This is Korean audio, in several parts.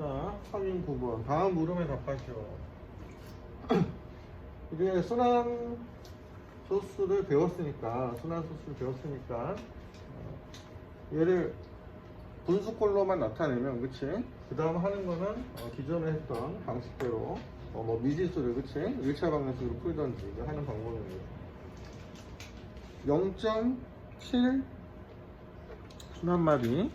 자, 확인 9번. 다음 물음에 답하시오. 이제 순환 소스를 배웠으니까, 순환 소스를 배웠으니까, 어, 얘를 분수꼴로만 나타내면, 그치? 그 다음 하는 거는 어, 기존에 했던 방식대로, 어, 뭐 미지수를, 그치? 1차 방정식으로 풀던지 하는 방법입니다. 0.7 순환마디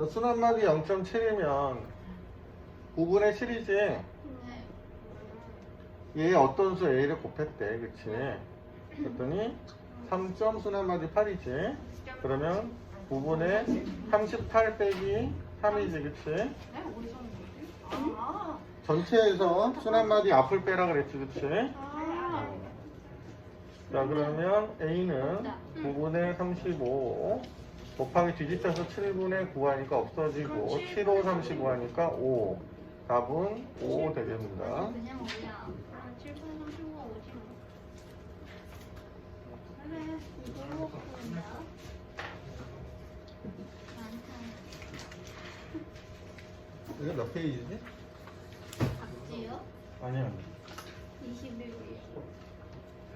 자, 순환마디 0.7이면 9분의 7이지 네. 얘 어떤 수 A를 곱했대 그치 그랬더니 3점 순환마디 8이지 그러면 9분의 38 빼기 3이지 그치. 전체에서 순환마디 앞을 빼라 그랬지 그치 아. 자 그러면 A는 9분의 35 곱하기 뒤집혀서 7분의 9 하니까 없어지고 7, 5, 35 하니까 5 답은 5 되겠습니다 그냥 뭐야? 아, 7분 35 오지 뭐. 그래, 이걸로 바꾼다. 많다. 이게 몇 페이지지? 박지요? 아니야 21일.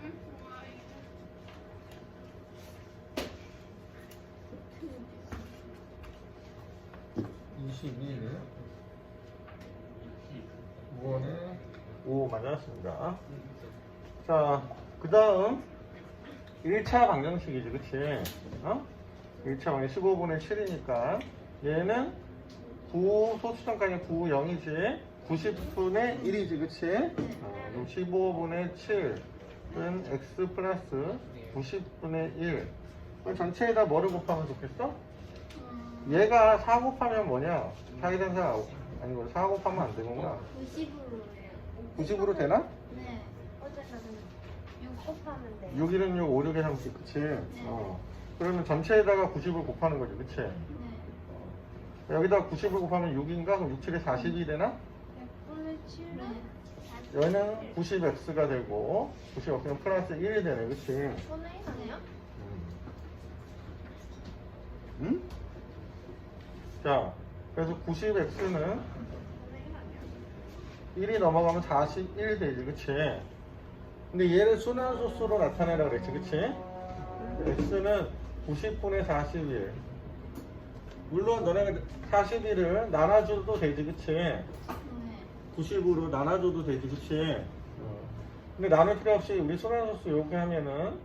응? 22일 5원에? 5 맞았습니다. 자 그 다음 1차 방정식이지 그치? 어? 1차 방정식 15분의 7이니까 얘는 9 소수점까지 9 0이지 90분의 1이지 그치? 어, 그럼 15분의 7은 x 플러스 90분의 1 그럼 전체에다 뭐를 곱하면 좋겠어? 음, 얘가 4 곱하면 뭐냐? 4이 된 4, 아니 고 4 곱하면 안 되는구나. 90으로 해요. 90으로 되나? 네. 어제는 6 곱하면 돼요. 6, 1은 6, 5, 6의 상식, 그치? 어. 그러면 전체에다가 90을 곱하는 거지, 그치? 네. 여기다 90을 곱하면 6인가? 그럼 6, 7에 40이 되나? 100분의 7은 얘는 90x가 되고, 90x는 플러스 1이 되네, 그치? 손에 하네요? 응? 자, 그래서 90x는 1이 넘어가면 41 되지, 그치? 근데 얘를 순환소수로 나타내라 그랬지, 그치? x는 90분의 41. 물론 너네가 41을 나눠줘도 되지, 그치? 네. 90으로 나눠줘도 되지, 그치? 어. 근데 나눌 필요 없이 우리 순환소수 이렇게 하면은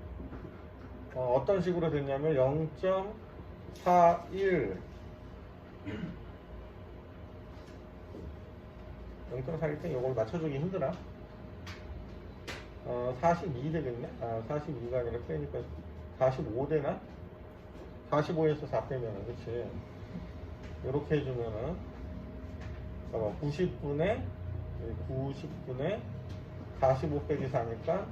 어, 떤 식으로 됐냐면 0.41 0.41때 이걸 맞춰주기 힘드나? 어, 42 되겠네? 아, 42가 아니라 빼니까 45 되나? 45에서 4 빼면은, 그치? 이렇게 해주면은, 잠깐만, 90분에, 90분에 45 빼기 4니까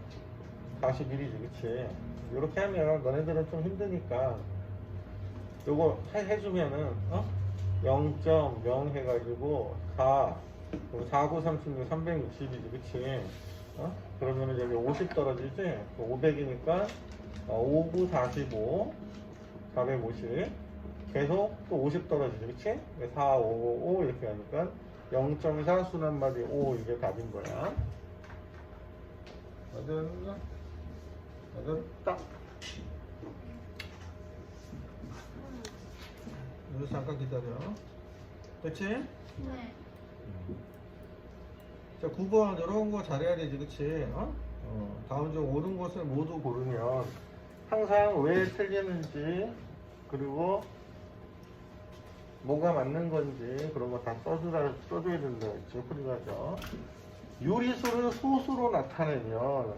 41이지, 그치? 이렇게 하면 너네들은 좀 힘드니까, 요거 해, 해주면은, 어? 0.0 해가지고 4, 4, 9, 36, 360이지, 그치? 어? 그러면은 여기 50 떨어지지? 500이니까, 어, 5, 9, 45, 450. 계속 또 50 떨어지지, 그치? 4, 5, 5 이렇게 하니까 0.4 순환마디 5 이게 답인 거야. 맞았나? 맞았다. 여기서 잠깐 기다려. 그치? 네. 자, 9번 이런 거 잘해야 되지, 그치? 어? 어, 다음 중 옳은 것을 모두 고르면 항상 왜 틀리는지 그리고 뭐가 맞는 건지 그런 거 다 써주라, 써줘야 된다 했죠, 프리가죠. 유리수를 소수로 나타내면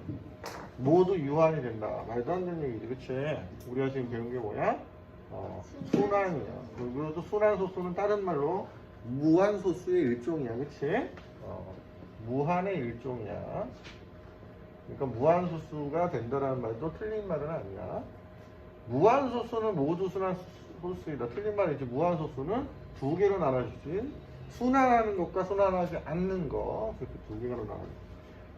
모두 유한이 된다. 말도 안 되는 얘기지, 그치? 우리가 지금 배운 게 뭐야? 어, 순환이야. 그리고 순환 소수는 다른 말로 무한 소수의 일종이야, 그치? 어, 무한의 일종이야. 그러니까 무한 소수가 된다는 말도 틀린 말은 아니야. 무한 소수는 모두 순환 소수이다. 틀린 말이지. 무한 소수는 두 개로 나눠주지. 순환하는 것과 순환하지 않는 거 그렇게 두 개로 나눠.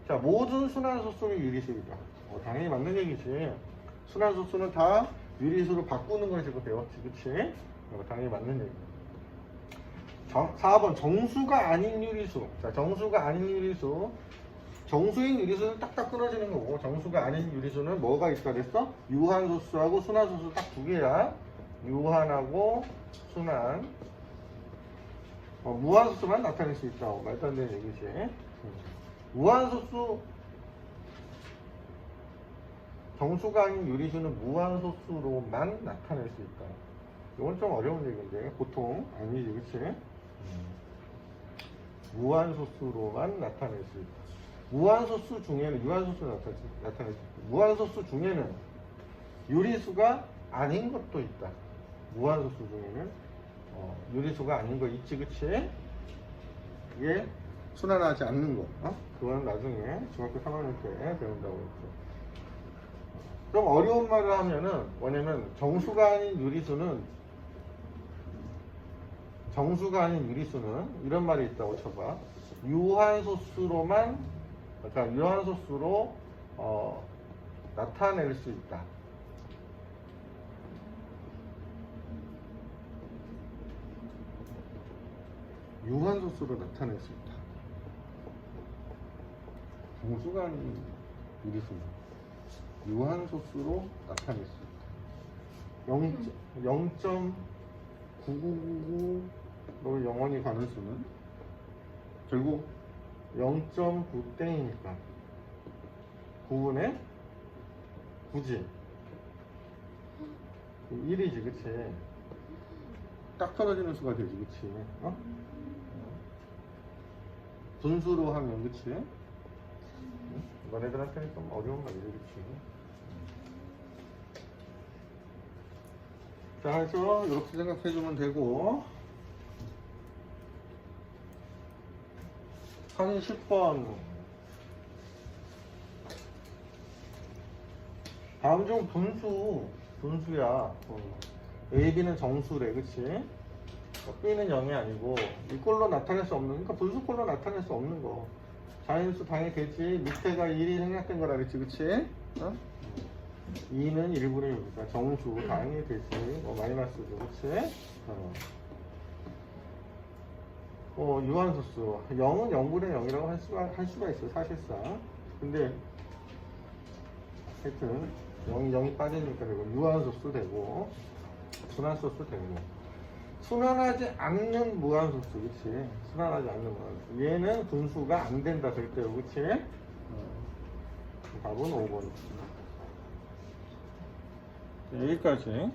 자, 모든 순환 소수는 유리수이다. 어, 당연히 맞는 얘기지. 순환 소수는 다 유리수로 바꾸는 걸 지금 배웠지, 그치? 어, 당연히 맞는 얘기. 정, 4번 정수가 아닌 유리수. 자, 정수가 아닌 유리수. 정수인 유리수는 딱딱 끊어지는 거고 정수가 아닌 유리수는 뭐가 있다 그랬어? 유한소수하고 순환소수 딱 두 개야. 유한하고 순환. 어, 무한소수만 나타낼 수 있다고 말도 안 되는 얘기지. 무한소수 아닌 유리수는 무한소수로만 나타낼 수 있다. 이건 좀 어려운 얘기인데 보통 아니지, 그치? 무한소수로만 나타낼 수 있다. 무한소수 중에는 유한소수 나타낼 수 있다. 무한소수 중에는 유리수가 아닌 것도 있다. 무한소수 중에는 어, 유리수가 아닌 거 있지, 그치? 이게 순환하지 않는 거. 어? 그거는 나중에 중학교 3학년 때 배운다고 했죠. 좀 어려운 말을 하면은 뭐냐면 정수가 아닌 유리수는 정수가 아닌 유리수는 이런 말이 있다고 쳐봐. 유한소수로만 그러니까 유한소수로 어, 나타낼 수 있다. 유한소수로 나타낼 수 있다. 정수가 아닌 유리수는 유한소수로 나타낼 수 있다. 0.9999로 영원히 가는 수는 결국 0.9땡이니까 9분의 9지 1이지 그치 딱 떨어지는 수가 되지 그치 어? 분수로 하면 그치 응? 너네들한테는 좀 어려운 말이지 그치 자, 해서 이렇게 생각해주면 되고 한 10번 다음 중 분수 분수야 어. A, B는 정수래 그치? 어, B는 0이 아니고 이꼴로 나타낼 수 없는 그러니까 분수꼴로 나타낼 수 없는 거 자연수 당연히 되지 밑에가 1이 생략된 거라 그랬지 그치? 어? 2는 1분의 6이니까 정수 당연히 되지 뭐 마이너스죠 그치? 어. 어, 유한소수 0은 0분의 0이라고 할 수가, 할 수가 있어 사실상 근데 하여튼 0이 0이 빠지니까 되고 유한소수 되고 순환소수 되고 순환하지 않는 무한소수 그치? 순환하지 않는 무한소수 얘는 분수가 안 된다 절대로 그치? 어. 답은 5번 여기까지